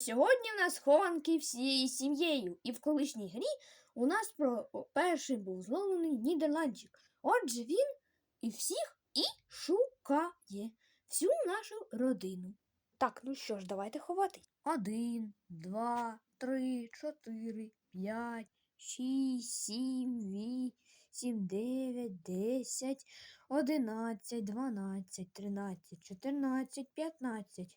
Сьогодні в нас хованки всією сім'єю, і в колишній грі у нас про перший був зловлений нідерландчик. Отже, він і всіх і шукає всю нашу родину. Так, ну що ж, давайте ховати. Один, два, три, чотири, п'ять, шість, сім, вісім, дев'ять, десять, одинадцять, дванадцять, тринадцять, чотирнадцять, п'ятнадцять.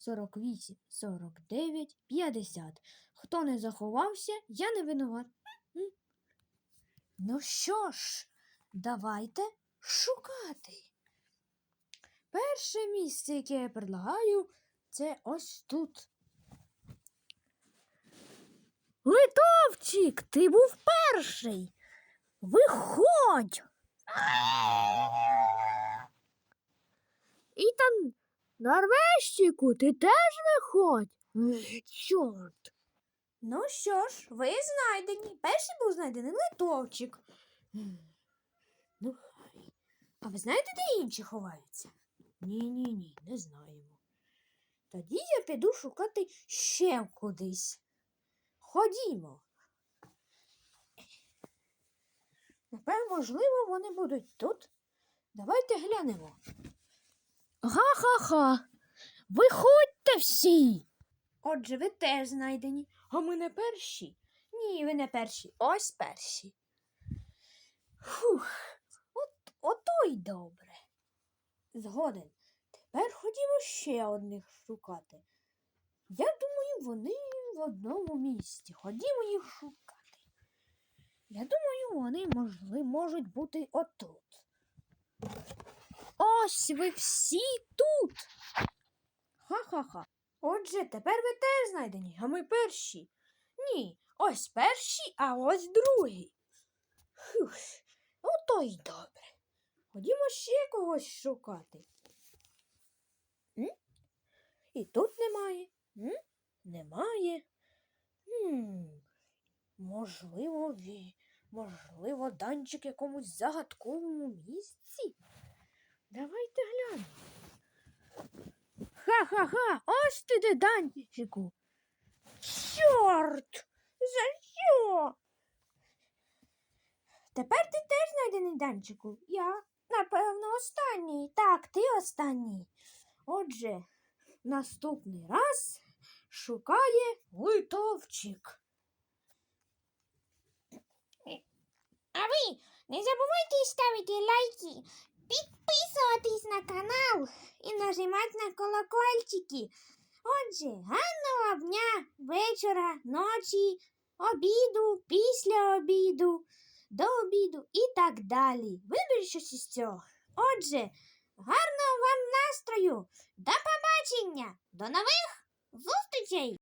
48, 49, 50. Хто не заховався, я не винуват. Ну що ж, давайте шукати. Перше місце, яке я предлагаю, це ось тут. Литовчик, ти був перший. Виходь. І там Норвежчику, ти теж виходь. Чорт. Ну що ж, ви знайдені. Перший був знайдений литовчик. Ну, хай. А ви знаєте, де інші ховаються? Ні, ні, ні, не знаємо. Тоді я піду шукати ще кудись. Ходімо. Напевно, можливо, вони будуть тут. Давайте глянемо. Га-ха-ха. Виходьте всі. Отже, ви теж знайдені. А ми не перші? Ні, ви не перші. Ось перші. Фух, от, ото й добре. Згоден. Тепер ходімо ще одних шукати. Я думаю, вони в одному місці. Ходімо їх шукати. Я думаю, вони можли, можуть бути отут. Ось ви всі тут. Ха-ха-ха. Отже, тепер ви теж знайдені, а ми перші. Ні, ось перші, а ось другі. Фух, ото й добре. Ходімо ще когось шукати. М? І тут немає. М? Немає. М, Можливо, ві... можливо, данчик якомусь загадковому місці. Давайте глянемо. Ха-ха-ха, ось ти де, данчику. Чорт! За що? Тепер ти теж знайдений данчику. Я, напевно, останній. Так, ти останній. Отже, наступний раз шукає литовчик. А ви не забувайте ставити лайки, підписуватись на канал і нажимати на колокольчики. Отже, гарного дня, вечора, ночі, обіду, після обіду, до обіду і так далі. Виберіть щось із цього. Отже, гарного вам настрою. До побачення, до нових зустрічей!